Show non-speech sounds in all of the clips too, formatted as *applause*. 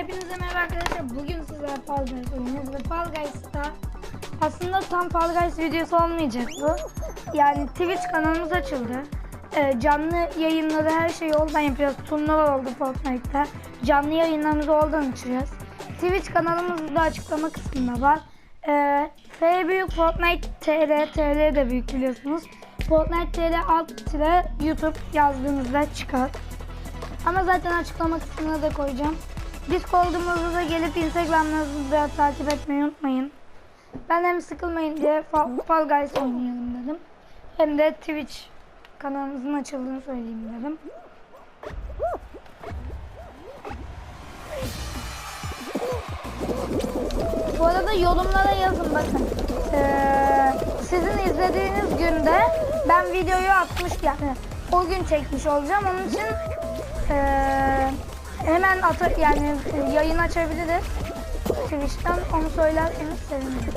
Hepinize merhaba arkadaşlar. Bugün sizlerle Fall Guys oynuyoruz ve Fall Guys'ta aslında tam Fall Guys videosu olmayacak bu. Yani Twitch kanalımız açıldı. Ee, canlı yayınları her şeyi oradan yapıyoruz. Turnuva oldu Fortnite'ta. Canlı yayınlarımızı oradan açıyoruz. Twitch kanalımız da açıklama kısmında var. Ee, F büyük Fortnite TR, TR de büyük biliyorsunuz. Fortnite TR alt tire YouTube yazdığınızda çıkar. Ama zaten açıklama kısmına da koyacağım. Discord'umuza da gelip Instagram'ımızı da takip etmeyi unutmayın. Ben hem sıkılmayın diye Fall, Fall Guys oynayalım dedim. Hem de Twitch kanalımızın açıldığını söyleyeyim dedim. Bu arada yorumlara yazın bakın. Ee, sizin izlediğiniz günde ben videoyu atmış yani o gün çekmiş olacağım. Onun için ee, hemen atı yani yayın açabiliriz. Twitch'ten onu söylerseniz sevinirim.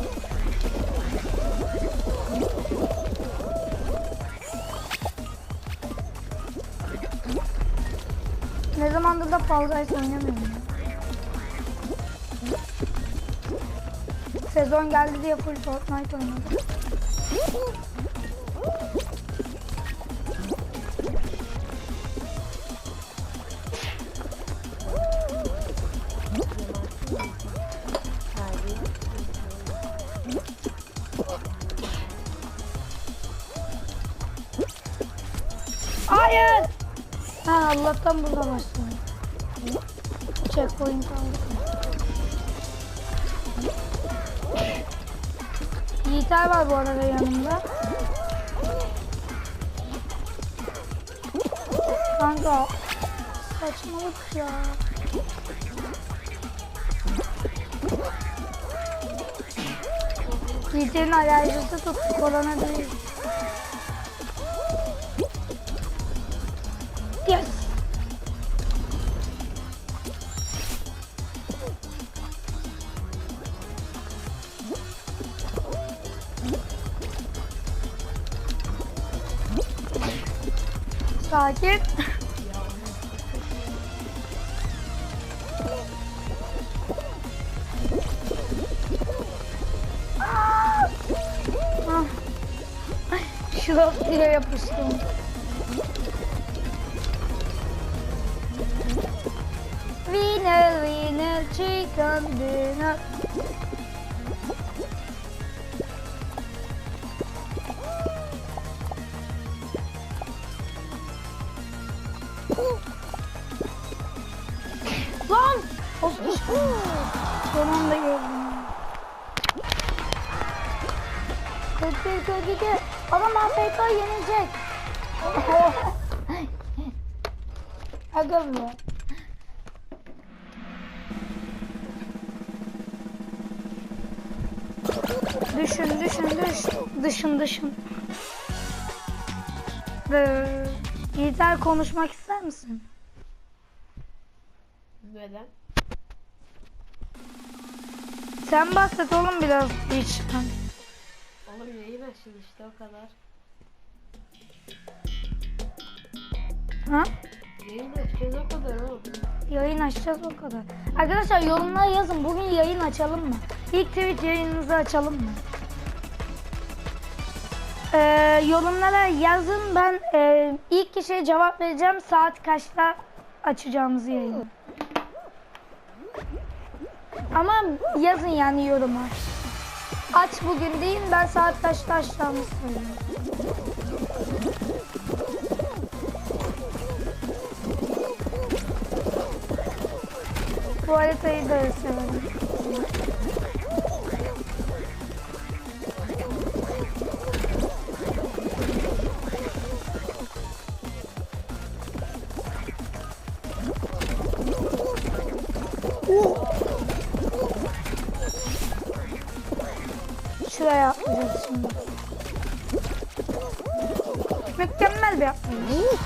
Ne zamandır da Fall Guys oynamıyorum. Sezon geldi diye full Fortnite oynadım. Hayır! Ha Allah'tan burada başladı. Checkpoint aldık. Yiğiter var bu arada yanımda. Kanka saçmalık ya. Yiğiter'in alerjisi tuttu korona değil. Şuraya diye yapıştım. Winner, winner, chicken dinner. Lan! Of, Son anda gördüm. 41 42 Adam AFK yenilecek. *laughs* Aga be. Düşün, düşün, düş. Dışın, dışın. Ee, Yiğiter konuşmak ister misin? Neden? Sen bahset oğlum biraz Twitch'ten. Açın işte o kadar. Ha? Yayın açacağız o kadar oğlum. Yayın açacağız o kadar. Arkadaşlar yorumlara yazın. Bugün yayın açalım mı? İlk Twitch yayınınızı açalım mı? Ee, yorumlara yazın. Ben e, ilk kişiye cevap vereceğim. Saat kaçta açacağımızı yayını. Ama yazın yani yoruma. Aç bugün değil. Ben saat kaçta açacağımızı söyleyeyim. Bu haritayı da severim. Şuraya atlayacağız şimdi. Mükemmel bir atlayış.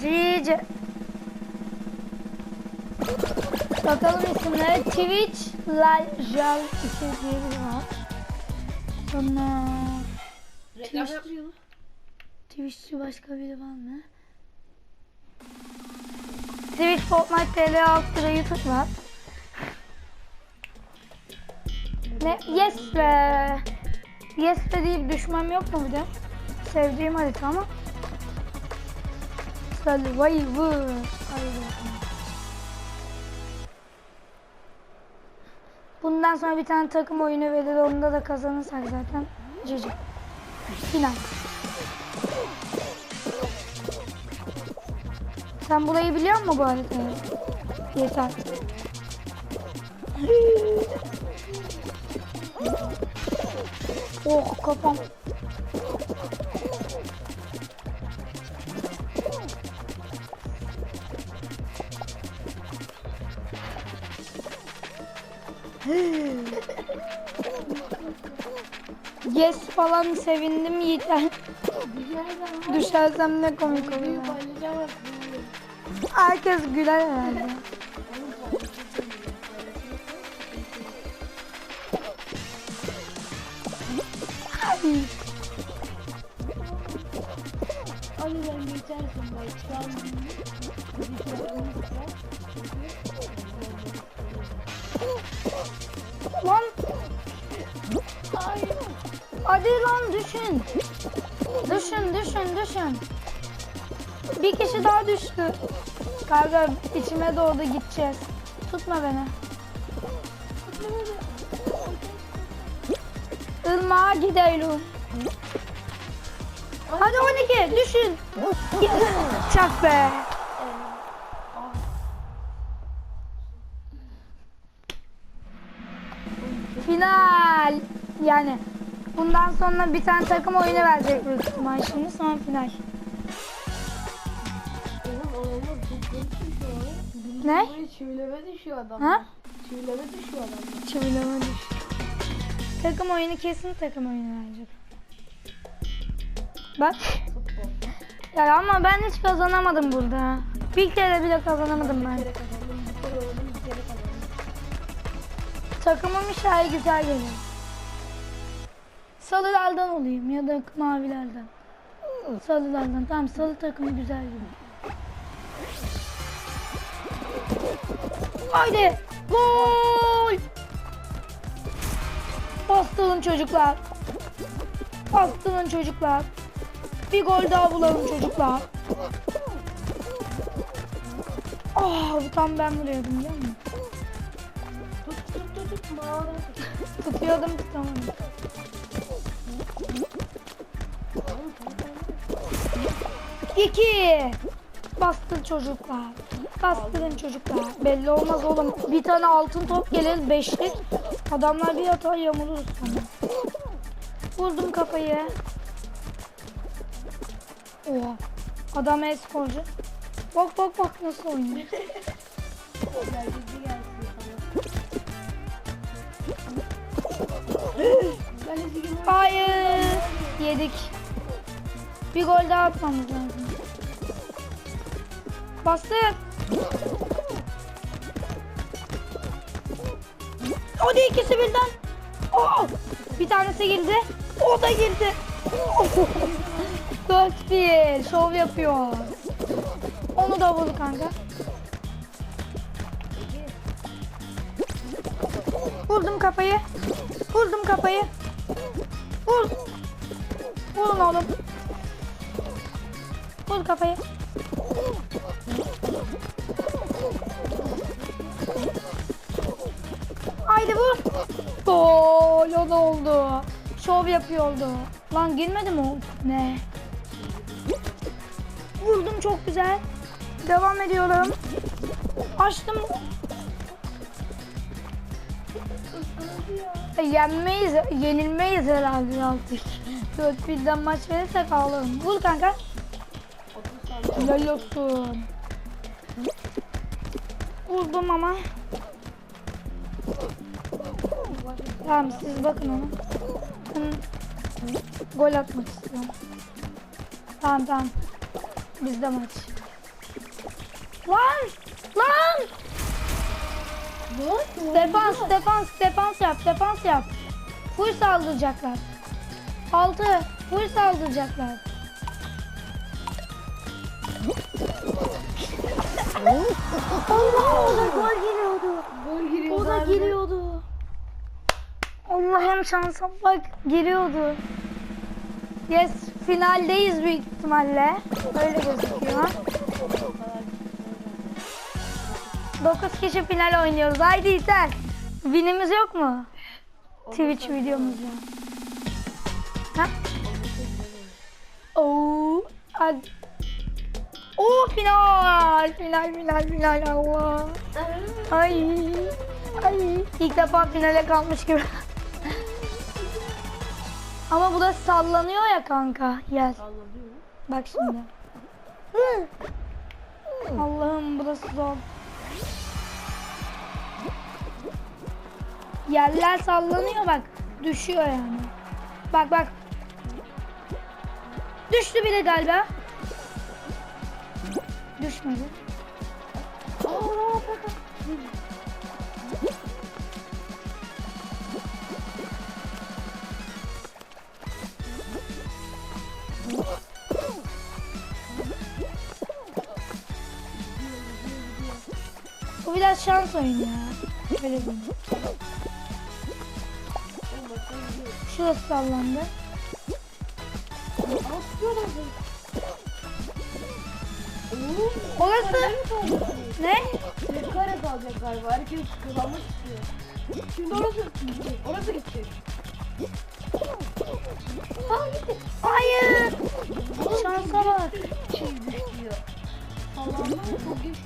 Cici. Bakalım isimleri Twitch Lajal 2 diye biri var. Sonra Twitch-? Twitch'çi başka biri var mı? Twitch Fortnite TL YouTube var. Ne? Yes be. Yes be deyip düşmem yok mu bir de? Sevdiğim harita ama. Survivor. Haydi. Bundan sonra bir tane takım oyunu verir. Onda da kazanırsak zaten. Cici. Final. Sen burayı biliyor musun bu haritayı? Yeter. Oh kafam. yes falan sevindim yeter. *laughs* Düşersem ne komik olur. Herkes güler herhalde. Ay, ben geçersin bak. Şu an Lan. Hadi lan düşün. Düşün düşün düşün. Bir kişi daha düştü. Karga içime doğdu gideceğiz. Tutma beni. Irmağa gidelim. Hadi 12 düşün. Çak be. Final. Yani bundan sonra bir tane takım oyunu verecek büyük ihtimal şimdi sonra final. Ne? Çivileme düşüyor adam. Ha? Çivileme düşüyor adam. Çivileme düştü. Takım oyunu kesin takım oyunu verecek. Bak. Ya ama ben hiç kazanamadım burada. Bir kere bile kazanamadım ben. Takımım inşallah güzel gelir. Sarılardan olayım ya da mavilerden. Sarılardan. Tamam sarı takımı güzel gibi. Haydi. Gol. Bastırın çocuklar. Bastırın çocuklar. Bir gol daha bulalım çocuklar. Ah tam ben vuruyordum değil mi? Tut tut tut tut mağara tut. Tutuyordum tutamadım. İki. Bastır çocuklar. Bastırın çocuklar. Belli olmaz oğlum. Bir tane altın top gelir beşlik. Adamlar bir hata yamulur sana. Vurdum kafayı. Oha. Adam e-sporcu. Bak bak bak nasıl oynuyor. Hayır. Yedik. Bir gol daha atmamız lazım. Bastır. O da ikisi birden. Oh! Bir tanesi girdi. O da girdi. *laughs* Dört bir. Şov yapıyor. Onu da vurdu kanka. Vurdum kafayı. Vurdum kafayı. Vur. Vurun oğlum. Vur kafayı. Haydi vur. Gol o da oldu. Şov yapıyordu. Lan girmedi mi o? Ne? Vurdum çok güzel. Devam ediyorum. Açtım. E, Yenmeyiz, yenilmeyiz herhalde artık. 4 birden maç verirsek ağlarım. Vur kanka. Helal olsun. Vurdum ama. Tamam siz bakın ona. Ben gol atmak istiyorum. Tamam tamam. Bizde maç. Lan! Lan! Defans, defans, defans yap, defans yap. Full saldıracaklar. Altı. Full saldıracaklar. Allah o da gol giriyordu. Gol giriyor. O da giriyordu. Allah'ım şansa bak giriyordu. Yes finaldeyiz büyük ihtimalle. Öyle gözüküyor. 9 kişi final oynuyoruz. Haydi İter. Winimiz yok mu? Twitch videomuzda. Ha? Oo. Hadi. Oo final. Final final final Allah. Ay. Ay. İlk defa finale kalmış gibi. *laughs* Ama bu da sallanıyor ya kanka. Gel. Bak şimdi. Allah'ım burası zor. Yerler sallanıyor bak. Düşüyor yani. Bak bak. Düştü bile galiba. Düşmedi. Bu biraz şans oyunu ya. Öyle diyeyim. Şurası sallandı. Orası ne? Kare kalacak galiba. Herkes kazanmak istiyor. Şimdi orası gidecek. Orası gidecek. Hayır. Şansa bak. Şey düşüyor. Allah'ım çok geç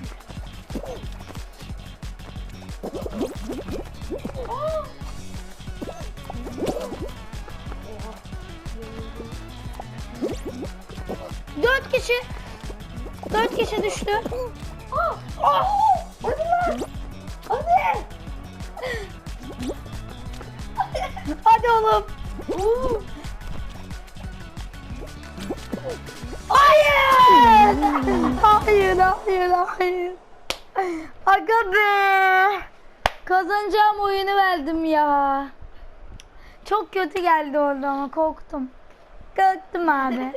Hayır, hayır, hayır. Aga. Kazanacağım oyunu verdim ya. Çok kötü geldi orada ama korktum. Korktum abi.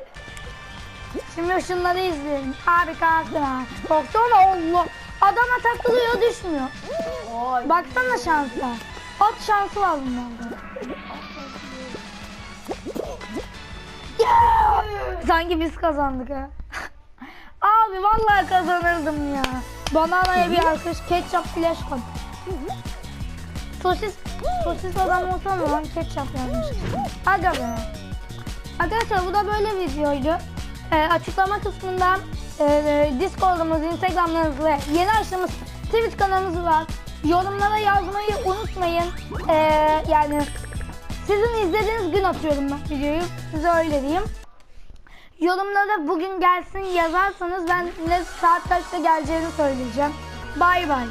Şimdi şunları izleyelim. Abi kalktın abi. Korktu ama Allah. Adama takılıyor düşmüyor. Baksana şansa. At şansı var bunlarda. Sanki biz kazandık ha. Abi vallahi kazanırdım ya. Bananaya bir alkış, ketçap flash koy. Sosis, sosis adam olsa mı lan ketçap yazmış. Aga be. Arkadaşlar bu da böyle videoydu. Ee, açıklama kısmında e, Discord'umuz, Instagram'ımız ve yeni açtığımız Twitch kanalımız var. Yorumlara yazmayı unutmayın. Ee, yani sizin izlediğiniz gün atıyorum ben videoyu. Size öyle diyeyim. Yorumlara bugün gelsin yazarsanız ben ne saat kaçta geleceğini söyleyeceğim. Bay bay.